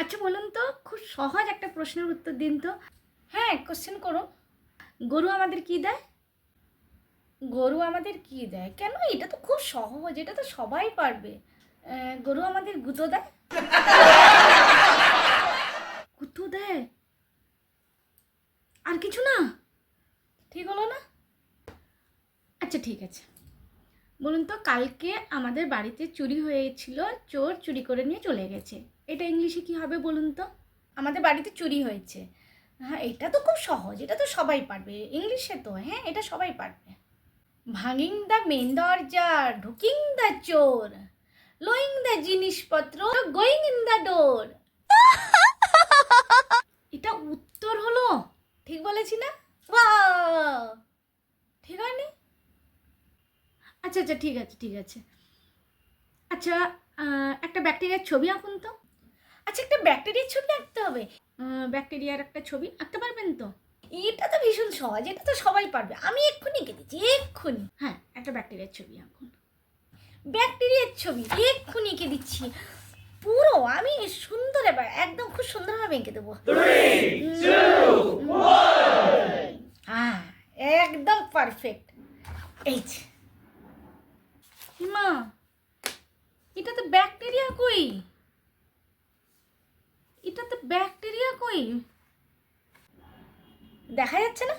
আচ্ছা বলুন তো, খুব সহজ একটা প্রশ্নের উত্তর দিন তো। হ্যাঁ কোশ্চেন করুন গরু আমাদের কি দেয়? গরু আমাদের কি দেয়? কেন? এটা তো খুব সহজ, এটা তো সবাই পারবে। গরু আমাদের গুঁতো দেয়? গুঁতো দেয়? আর কিছু না? ঠিক হলো না? আচ্ছা ঠিক আছে। বলুন তো, কালকে আমাদের বাড়িতে চুরি হয়েছিল, চোর চুরি করে নিয়ে চলে গেছে। এটা ইংলিশে কি হবে বলুন তো? আমাদের বাড়িতে চুরি হয়েছে। হ্যাঁ এটা তো খুব সহজ, এটা তো সবাই পারবে। ইংলিশে তো হ্যাঁ এটা সবাই পারবে। ভাঙিং দ্য মেন দরজা, ঢুকিং দ্য চোর, লোয়িং দ্য জিনিসপত্র, গোয়িং ইন দ্য ডোর। এটা উত্তর হলো, ঠিক বলেছি না! ঠিক হয়নি? আচ্ছা আচ্ছা ঠিক আছে ঠিক আছে। আচ্ছা একটা ব্যাকটেরিয়ার ছবি আঁকুন তো। আচ্ছা একটা ব্যাকটেরিয়ার ছবি আঁকতে হবে। ব্যাকটেরিয়ার একটা ছবি আঁকতে পারবেন তো? এটা তো ভীষণ সহজ এটা তো সবাই পারবে। আমি এক্ষুনি এঁকে দিচ্ছি এক্ষুনি। হ্যাঁ একটা ব্যাকটেরিয়ার ছবি আঁকুন। ব্যাকটেরিয়ার ছবি এক্ষুনি এঁকে দিচ্ছি। পুরো আমি সুন্দর এবার একদম খুব সুন্দরভাবে এঁকে দেবো। হ্যাঁ একদম পারফেক্ট এই যে হিমা এটা তো ব্যাকটেরিয়া কই? এটা তো ব্যাকটেরিয়া কই? দেখা যাচ্ছে না?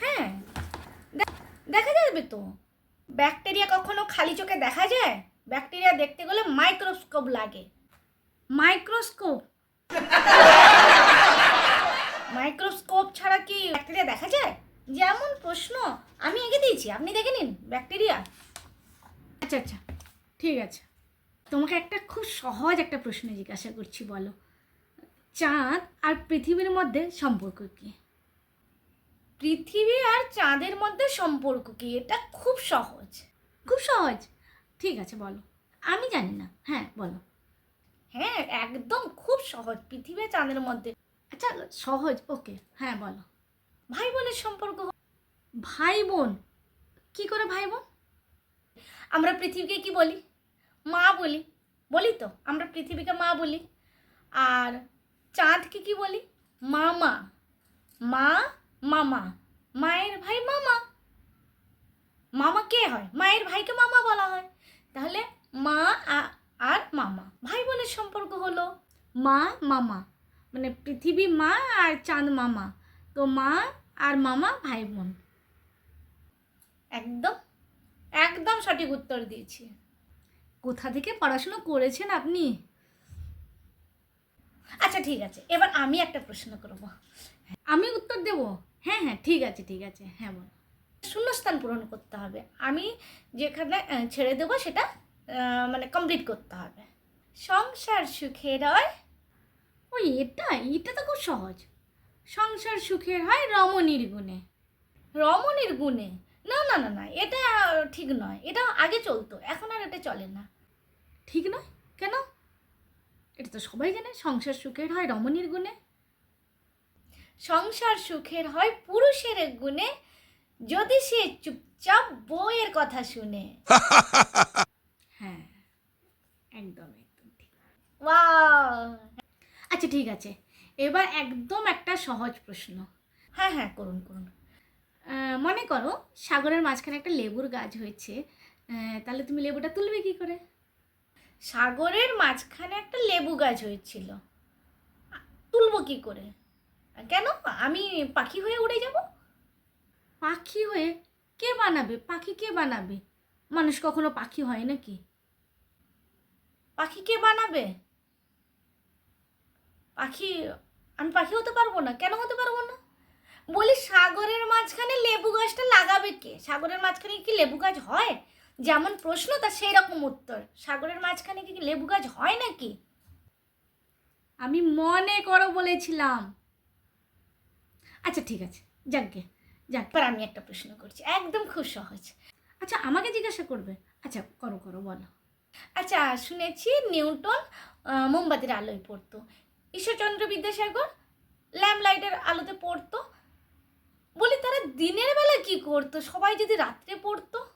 হ্যাঁ দেখা যাবে তো। ব্যাকটেরিয়া কখনো খালি চোখে দেখা যায়? ব্যাকটেরিয়া দেখতে গেলে মাইক্রোস্কোপ লাগে। মাইক্রোস্কোপ মাইক্রোস্কোপ ছাড়া কি ব্যাকটেরিয়া দেখা যায়? যেমন প্রশ্ন আমি এঁকে দিয়েছি। আপনি দেখে নিন ব্যাকটেরিয়া। আচ্ছা আচ্ছা ঠিক আছে। তোমাকে একটা খুব সহজ একটা প্রশ্ন জিজ্ঞাসা করছি বলো। চাঁদ আর পৃথিবীর মধ্যে সম্পর্ক কি? পৃথিবী আর চাঁদের মধ্যে সম্পর্ক কি? এটা খুব সহজ। খুব সহজ। ঠিক আছে বলো। আমি জানি না। হ্যাঁ বলো। হ্যাঁ একদম খুব সহজ। পৃথিবী আর চাঁদের মধ্যে। আচ্ছা সহজ। ওকে। হ্যাঁ বলো। ভাই বোনের সম্পর্ক ভাই বোন কি করে ভাই বোন আমরা পৃথিবীকে কি বলি? মা বলি। বলি তো, আমরা পৃথিবীকে মা বলি। আর চাঁদকে কি বলি? মামা। মা, মামা। মায়ের ভাই, মামা। মামা কে হয়? মায়ের ভাইকে মামা বলা হয়। তাহলে মা আর মামা। ভাই বোনের সম্পর্ক হলো মা, মামা। মানে পৃথিবী মা আর চাঁদ মামা। তো মা আর মামা ভাই বোন একদম একদম সঠিক উত্তর দিয়েছি। কোথা থেকে পড়াশুনো করেছেন আপনি? আচ্ছা ঠিক আছে এবার আমি একটা প্রশ্ন করব। আমি উত্তর দেব? হ্যাঁ হ্যাঁ ঠিক আছে ঠিক আছে হ্যাঁ বল। শূন্যস্থান পূরণ করতে হবে। আমি যেখানে ছেড়ে দেবো সেটা মানে কমপ্লিট করতে হবে। সংসার সুখের হয়। ওই এটা এটা তো খুব সহজ। সংসার সুখের হয় রমণীর গুণে। রমণীর গুণে? না না না না এটা ঠিক নয়। এটা আগে চলতো এখন আর এটা চলে না। ঠিক নয়? কেন? এটা তো সবাই জানে সংসার সুখের হয় রমণীর গুণে। সংসার সুখের হয় পুরুষের গুণে যদি সে চুপচাপ বউয়ের কথা শুনে। হ্যাঁ একদম একদম ঠিক। আচ্ছা ঠিক আছে। এবার একদম একটা সহজ প্রশ্ন। হ্যাঁ হ্যাঁ করুন করুন। মনে করো সাগরের মাঝখানে একটা লেবুর গাছ হয়েছে তাহলে তুমি লেবুটা তুলবে কি করে? সাগরের মাঝখানে একটা লেবু গাছ হয়েছিল। তুলবো কি করে? কেন? আমি পাখি হয়ে উড়ে যাব? পাখি হয়ে কে বানাবে? পাখি কে বানাবে? মানুষ কখনো পাখি হয় নাকি? পাখি কে বানাবে? পাখি আমি পাখি হতে পারব না। কেন হতে পারব না? বলি সাগরের মাঝখানে লেবু গাছটা লাগাবে কে? সাগরের মাঝখানে কি লেবু গাছ হয়? যেমন প্রশ্ন, তা সেই রকম উত্তর। সাগরের মাঝখানে কি লেবু গাছ হয় নাকি? আমি মনে করো বলেছিলাম। আচ্ছা ঠিক আছে। যাকগে যাক। এবার আমি একটা প্রশ্ন করছি। একদম খুব সহজ। আচ্ছা আমাকে জিজ্ঞাসা করবে? আচ্ছা করো করো, বলো। আচ্ছা শুনেছি নিউটন মোমবাতির আলোয় পড়তো। ঈশ্বরচন্দ্র বিদ্যাসাগর ল্যাম্প লাইটের আলোতে পড়তো। বলি তারা দিনের বেলা কি করতো? সবাই যদি রাত্রে পড়তো?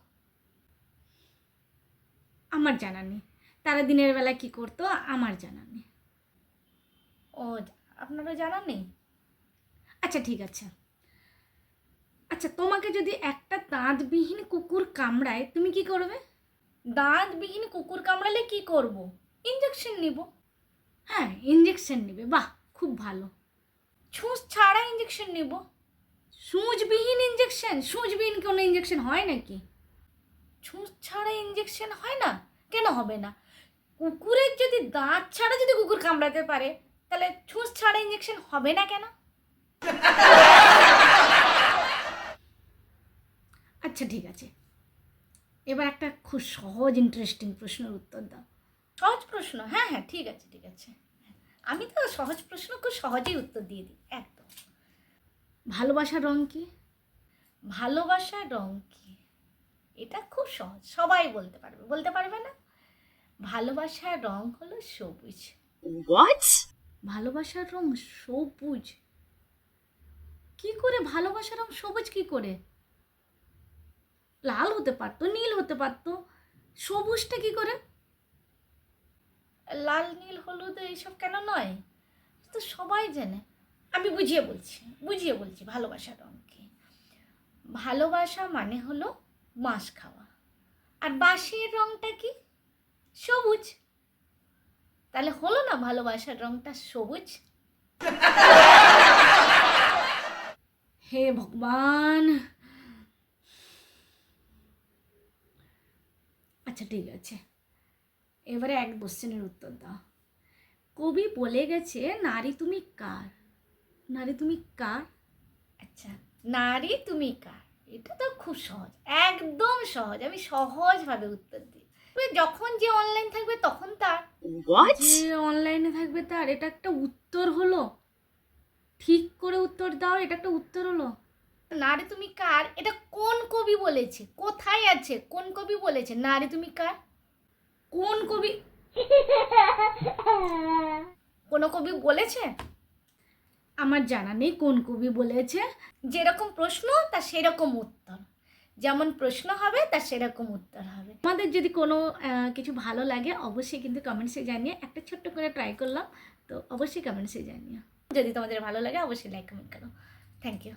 আমার জানা নেই। তারা দিনের বেলা কি করতো? আমার জানা নেই। ও আপনারা জানা নেই? আচ্ছা ঠিক আছে। আচ্ছা তোমাকে যদি একটা দাঁতবিহীন কুকুর কামড়ায় তুমি কি করবে? দাঁতবিহীন কুকুর কামড়ালে কি করব? ইঞ্জেকশন নিব। হ্যাঁ ইঞ্জেকশন নেবে। বাহ খুব ভালো। ছুঁচ ছাড়া ইঞ্জেকশন নিব। সুচবিহীন ইঞ্জেকশন সুচবিহীন কোনো ইঞ্জেকশন হয় নাকি? ছুঁচ ছাড়া ইঞ্জেকশন হয় না? কেন হবে না? কুকুরের যদি দাঁত ছাড়া যদি কুকুর কামড়াতে পারে, তাহলে ছুঁচ ছাড়া ইঞ্জেকশন হবে না কেন? আচ্ছা ঠিক আছে। এবার একটা খুব সহজ ইন্টারেস্টিং প্রশ্নের উত্তর দাও। সহজ প্রশ্ন? হ্যাঁ হ্যাঁ ঠিক আছে ঠিক আছে। আমি তো সহজ প্রশ্ন খুব সহজেই উত্তর দিয়ে দিই। একদম ভালোবাসার রং কি? ভালোবাসার রং কি? এটা খুব সহজ সবাই বলতে পারবে। বলতে পারবে না? ভালোবাসার রং হলো সবুজ। ভালোবাসার রং সবুজ। কি করে ভালোবাসার রং সবুজ কি করে? লাল হতে পারতো নীল হতে পারতো। সবুজটা কি করে? লাল নীল হলুদ এইসব কেন নয়? তো সবাই জানে। আমি বুঝিয়ে বলছি বুঝিয়ে বলছি ভালোবাসার রং কি ভালোবাসা মানে হলো মাছ খাওয়া। আর বাঁশের রংটা কি? সবুজ। তাহলে হলো না ভালোবাসার রংটা সবুজ? হে ভগবান। আচ্ছা ঠিক আছে। এবারে এক কোশ্চেনের উত্তর দাও। কবি বলে গেছে, নারী তুমি কার? নারী তুমি কার? আচ্ছা নারী তুমি কার? এটা তো খুব সহজ একদম সহজ আমি সহজভাবে উত্তর দিই। যখন যে অনলাইন থাকবে তখন তার। যে অনলাইনে থাকবে তার এটা একটা উত্তর হলো? ঠিক করে উত্তর দাও এটা একটা উত্তর হলো? নারী তুমি কার? এটা কোন কবি বলেছে? কোথায় আছে? কোন কবি বলেছে? নারী তুমি কার? কোন কবি? কোনো কবি বলেছে? আমার জানা নেই কোন কবি বলেছে। যেরকম প্রশ্ন, তা সেরকম উত্তর। যেমন প্রশ্ন হবে তার সেরকম উত্তর হবে। আমাদের যদি কোনো কিছু ভালো লাগে, অবশ্যই কিন্তু কমেন্টসে জানিয়ে একটা ছোট্ট করে ট্রাই করলাম। তো অবশ্যই কমেন্টসে জানিয়ে যদি তোমাদের ভালো লাগে, অবশ্যই লাইক কমেন্ট করো। Thank you